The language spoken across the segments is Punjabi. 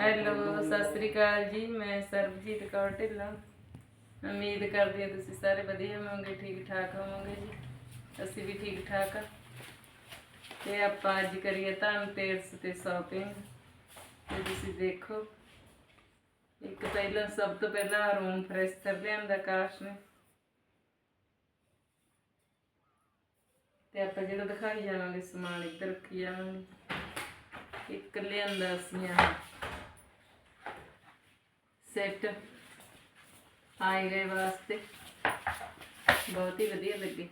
ਹੈਲੋ, ਸਤਿ ਸ੍ਰੀ ਅਕਾਲ ਜੀ, ਮੈਂ ਸਰਬਜੀਤ ਕੌਰ ਢਿੱਲੋਂ। ਉਮੀਦ ਕਰਦੀ ਹਾਂ ਤੁਸੀਂ ਸਾਰੇ ਵਧੀਆ ਹੋਵੋਗੇ ਠੀਕ ਠਾਕ ਹੋਵੋਗੇ ਜੀ। ਅਸੀਂ ਵੀ ਠੀਕ ਠਾਕ ਆ। ਤੇ ਆਪਾਂ ਅੱਜ ਕਰੀਏ ਧਨ ਤੇ ਸ਼ਾਪਿੰਗ ਤੇ ਤੁਸੀਂ ਦੇਖੋ, ਇੱਕ ਪਹਿਲਾਂ, ਸਭ ਤੋਂ ਪਹਿਲਾਂ ਰੂਮ ਫਰੈਸ਼ਰ ਲਿਆਂਦਾ ਕਾਸ਼ ਨੇ। ਤੇ ਆਪਾਂ ਜਿਹੜਾ ਦਿਖਾਈ ਜਾਵਾਂਗੇ, ਸਮਾਨ ਇੱਧਰ ਰੱਖੀ ਜਾਵਾਂਗੇ। ਇੱਕ ਲਿਆਂਦਾ ਅਸੀਂ ਆਹ। ਸੈੱਟ। ਆਏ ਗਏ ਵਾਸਤੇ। ਬਹੁਤ ਹੀ ਵਧੀਆ ਲੱਗੇ।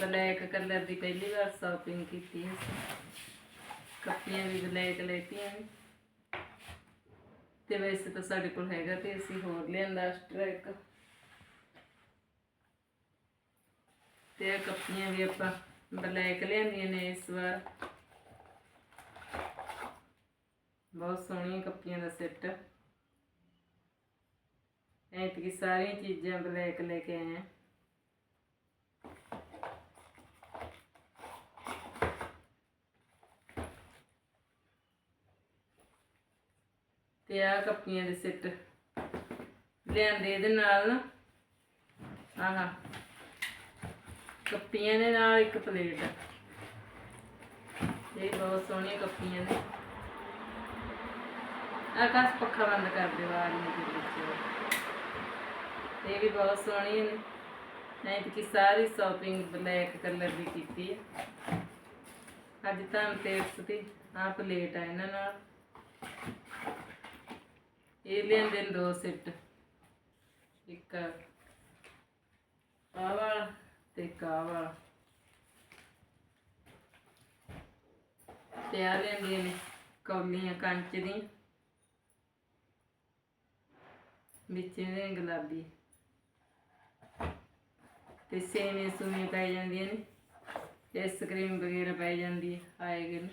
ਬਲੈਕ ਕਲਰ ਦੀ ਪਹਿਲੀ ਵਾਰ ਸ਼ਾਪਿੰਗ ਕੀਤੀ ਹੈ। ਕੱਪੀਆਂ ਵੀ ਬਲੈਕ ਲੈਤੀਆਂ ਨੇ। ਤੇ ਵੈਸੇ ਤਾਂ ਸਾਡੇ ਕੋਲ ਹੈਗਾ ਤੇ ਅਸੀਂ ਹੋਰ ਲਿਆਂਦਾ ਸਟ੍ਰੈਕ। ਤੇ ਕੱਪੀਆਂ ਵੀ ਆਪਾਂ ਬਲੈਕ ਲਿਆਂਦੀਆਂ ਨੇ ਇਸ ਵਾਰ। ਬਹੁਤ ਸੋਹਣੀਆਂ ਕੱਪੀਆਂ ਦਾ ਸੈੱਟ। ਐਤਕੀ ਸਾਰੀਆਂ ਚੀਜ਼ਾਂ ਬਲੈਕ ਲੈ ਕੇ ਆਏ ਆ। ਤੇ ਆ ਕੱਪੀਆਂ ਦੇ ਸੈੱਟ ਲਿਆਂਦੇ ਇਹਦੇ ਨਾਲ ਨਾ। ਆਹਾ। ਕੱਪੀਆਂ ਦੇ ਨਾਲ ਇੱਕ ਪਲੇਟ। ਇਹ ਬਹੁਤ ਸੋਹਣੀਆਂ ਕੱਪੀਆਂ ਨੇ। ਆਕਾਸ਼ ਪੱਖਾ ਬੰਦ ਕਰ ਦੇ ਆਵਾਜ਼ ਨਹੀਂ ਵਿੱਚ। ਇਹ ਵੀ ਬਹੁਤ ਸੋਹਣੀਆਂ ਨੇ ਨਹੀਂ ਕਿ ਸਾਰੀ ਸ਼ਾਪਿੰਗ ਬਲੈਕ ਕਲਰ ਦੀ ਕੀਤੀ ਹੈ। ਅੱਜ ਤਾਂ ਤੇਰਸ ਤੇ ਆ ਪਲੇਟ ਆ ਇਹਨਾਂ ਨਾਲ। ਇਹ ਲੈਂਦੇ ਨੇ ਦੋ ਸੈੱਟ ਇੱਕ ਆ ਵਾਲਾ ਤੇ ਇੱਕ ਆਹ ਵਾਲਾ। ਤੇ ਆ ਲੈਂਦੀਆਂ ਨੇ ਕੌਲੀਆਂ ਕੰਚ ਦੀਆਂ। ਵਿੱਚ ਇਹਦੇ ਗੁਲਾਬੀ। ਤੇ ਸੇਵੇਂ ਸੂਵੇਂ ਪੈ ਜਾਂਦੀਆਂ ਨੇ ਤੇ ਸਕਰੀਮ ਵਗੈਰਾ ਪੈ ਜਾਂਦੀ ਹੈ ਆਏਗੇ ਨੇ।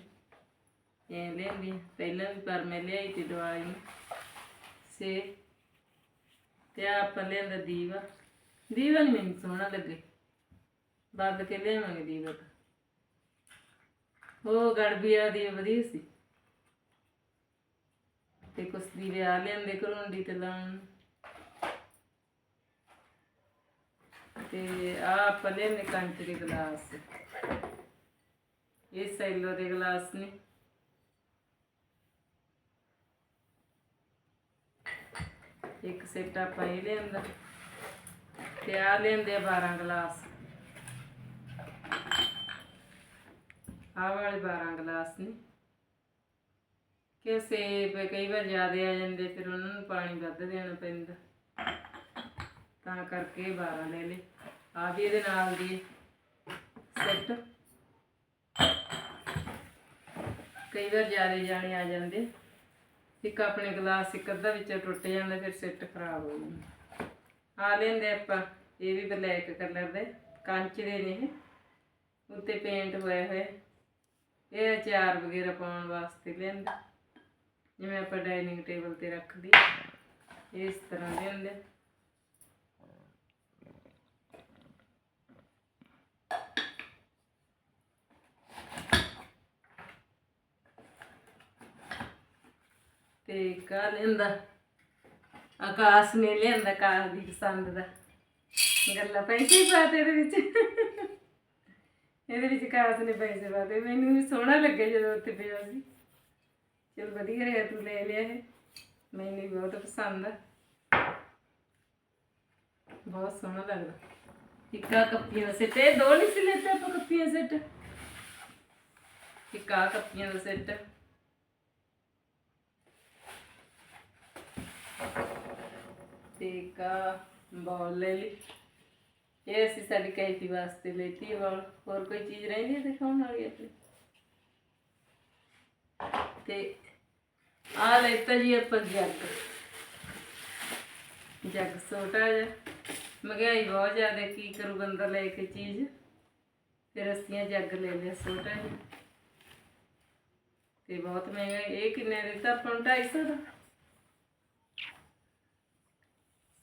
ਇਹ ਲੈਂਦੀ ਪਹਿਲਾਂ ਵੀ ਪਰ ਮੈਂ ਲਿਆਈ ਤੇ ਦਵਾਈ ਨੂੰ। ਸੇ ਤੇ ਆਪਾਂ ਲਿਆਂਦਾ ਦੀਵਾ। ਦੀਵਾ ਨਹੀਂ ਮੈਨੂੰ ਸੋਹਣਾ ਲੱਗੇ। ਬੰਦ ਕੇ ਲਿਆਵਾਂਗੇ ਦੀਵਾ ਤਾਂ। ਉਹ ਗੜਬੀਆ ਦੀ ਵਧੀਆ ਸੀ। ਤੇ ਕੁਛ ਦੀਵੇ ਆ ਲਿਆਂਦੇ ਘਰੋਂਡੀ ਤੇ ਲਾਉਣ ਨੂੰ। ਤੇ ਆ ਆਪਾਂ ਲਿਆਂਦੇ ਕੰਚ ਦੇ ਗਲਾਸ। ਇਹ ਸੈਲੋ ਦੇ ਗਲਾਸ ਨੇ। ਇੱਕ ਸੈੱਟ ਆਪਾਂ ਇਹ ਲਿਆਂਦਾ ਤੇ ਆ ਲਿਆਂਦੇ ਆ 12 ਗਲਾਸ। ਆਹ ਵਾਲੇ 12 ਗਲਾਸ ਨੇ। ਕਿ ਸੇਬ ਕਈ ਵਾਰ ਜ਼ਿਆਦਾ ਆ ਜਾਂਦੇ, ਫਿਰ ਉਹਨਾਂ ਨੂੰ ਪਾਣੀ ਵੱਧ ਦੇਣਾ ਪੈਂਦਾ। ਤਾਂ ਕਰਕੇ ਇਹ 12 ਲੈ ਲਏ। ਆ ਵੀ ਇਹਦੇ ਨਾਲ ਦੀ ਸੈੱਟ ਕਈ ਵਾਰ ਜ਼ਿਆਦਾ ਜਾਣੇ ਆ ਜਾਂਦੇ। ਇੱਕ ਆਪਣੇ ਗਲਾਸ ਇੱਕ ਅੱਧਾ ਵਿੱਚ ਟੁੱਟ ਜਾਂਦਾ, ਫਿਰ ਸੈੱਟ ਖਰਾਬ ਹੋ ਜਾਂਦਾ। ਆ ਲੈਂਦੇ ਆਪਾਂ, ਇਹ ਵੀ ਬਲੈਕ ਕਲਰ ਦੇ, ਕੰਚ ਦੇ ਨੇ ਇਹ। ਉੱਤੇ ਪੇਂਟ ਹੋਇਆ ਹੋਇਆ। ਇਹ ਅਚਾਰ ਵਗੈਰਾ ਪਾਉਣ ਵਾਸਤੇ ਲੈਂਦੇ ਜਿਵੇਂ ਆਪਾਂ ਡਾਈਨਿੰਗ ਟੇਬਲ ਤੇ ਰੱਖਦੀ। ਇਸ ਤਰ੍ਹਾਂ ਲੈਂਦੇ ਤੇ ਕਾ ਲੈਂਦਾ ਆਕਾਸ਼ ਨੇ ਲਿਆਂਦਾ ਕਾਰ ਦੀ ਪਸੰਦ ਦਾ। ਗੱਲਾਂ ਪੈਸੇ ਹੀ ਪਾਤੇ ਵਿੱਚ। ਇਹਦੇ ਵਿੱਚ ਆਕਾਸ਼ ਨੇ ਪੈਸੇ ਪਾਤੇ ਮੈਨੂੰ ਵੀ ਸੋਹਣਾ ਲੱਗਿਆ ਜਦੋਂ ਉੱਥੇ ਪਿਆ ਸੀ। ਚਲ ਵਧੀਆ ਰਿਹਾ ਤੂੰ ਲੈ ਲਿਆ ਇਹ। ਮੈਨੂੰ ਬਹੁਤ ਪਸੰਦ ਆ। ਬਹੁਤ ਸੋਹਣਾ ਲੱਗਦਾ। ਇੱਕ ਕੱਪੀਆਂ ਦਾ ਸੈੱਟ। ਇਹ ਦੋ ਨਹੀਂ ਸੀ ਲੈਤੇ ਆਪਾਂ ਕੱਪੀਆਂ ਸੈੱਟ? ਇੱਕ ਕੱਪੀਆਂ ਦਾ ਸੈੱਟ। ਤੇ ਇੱਕ ਬੌਲ ਲੈ ਲਈ। ਇਹ ਅਸੀਂ ਸਾਡੀ ਕੈਂਟੀ ਵਾਸਤੇ ਲੈਤੀ ਬੌਲ ਹੋਰ ਕੋਈ ਚੀਜ਼ ਰਹਿੰਦੀ ਹੈ ਦਿਖਾਉਣ ਵਾਲੀ ਆਪਣੀ? ਤੇ ਆ ਲੈਤਾ ਜੀ ਆਪਾਂ ਜੱਗ। ਜੱਗ ਛੋਟਾ ਜਿਹਾ। ਮਹਿੰਗਾਈ ਬਹੁਤ ਜ਼ਿਆਦਾ, ਕੀ ਕਰੂ ਬੰਦਾ ਲੈ ਕੇ ਚੀਜ਼? ਫਿਰ ਅਸੀਂ ਜੱਗ ਲੈ ਲਿਆ ਛੋਟਾ ਜਿਹਾ। ਤੇ ਬਹੁਤ ਮਹਿੰਗਾ ਇਹ ਕਿੰਨੇ ਦਿੱਤਾ ਆਪਾਂ ਨੂੰ? 250 ਦਾ?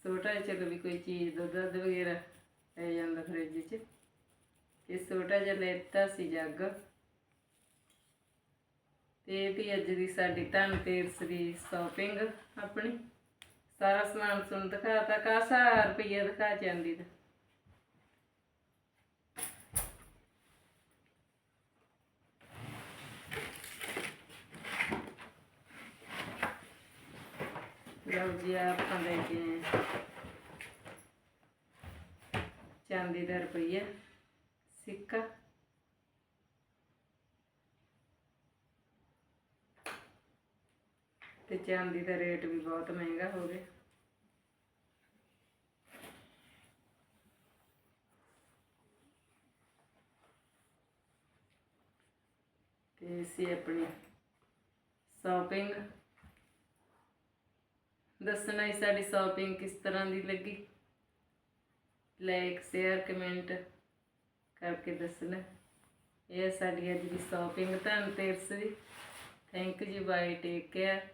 ਛੋਟਾ ਜਿਹਾ ਚਲੋ ਵੀ ਕੋਈ ਚੀਜ਼, ਦੁੱਧ ਦੱਧ ਵਗੈਰਾ ਪੈ ਜਾਂਦਾ ਫਰਿੱਜ 'ਚ। ਇਹ ਛੋਟਾ ਜਿਹਾ ਲੈਤਾ ਸੀ ਜੱਗ। ਤੇ ਵੀ ਅੱਜ ਦੀ ਸਾਡੀ ਧਨ ਤੇਰਸ ਦੀ ਸ਼ਾਪਿੰਗ ਆਪਣੀ। ਸਾਰਾ ਸਮਾਨ ਸੁਣ ਦਿਖਾਤਾ ਕਾਸਾ ਰੁਪਈਆ ਦਿਖਾ ਜਾਂਦੀ ਦਾ ਲਓ ਆਪਾਂ ਲੈ ਕੇ ਆਏ ਚਾਂਦੀ ਦਾ ਰੁਪਈਆ, ਸਿੱਕਾ। ਤੇ ਚਾਂਦੀ ਦਾ ਰੇਟ ਵੀ ਬਹੁਤ ਮਹਿੰਗਾ ਹੋ ਗਿਆ। ਤੇ ਅਸੀਂ ਆਪਣੀ ਸ਼ਾਪਿੰਗ ਦੱਸਣਾ ਹੀ ਸਾਡੀ ਸ਼ਾਪਿੰਗ ਕਿਸ ਤਰ੍ਹਾਂ ਦੀ ਲੱਗੀ? ਲਾਈਕ ਸ਼ੇਅਰ ਕਮੈਂਟ ਕਰਕੇ ਦੱਸਣਾ। ਇਹ ਹੈ ਸਾਡੀ ਅੱਜ ਦੀ shopping Dhanteras the. Thank you bye take care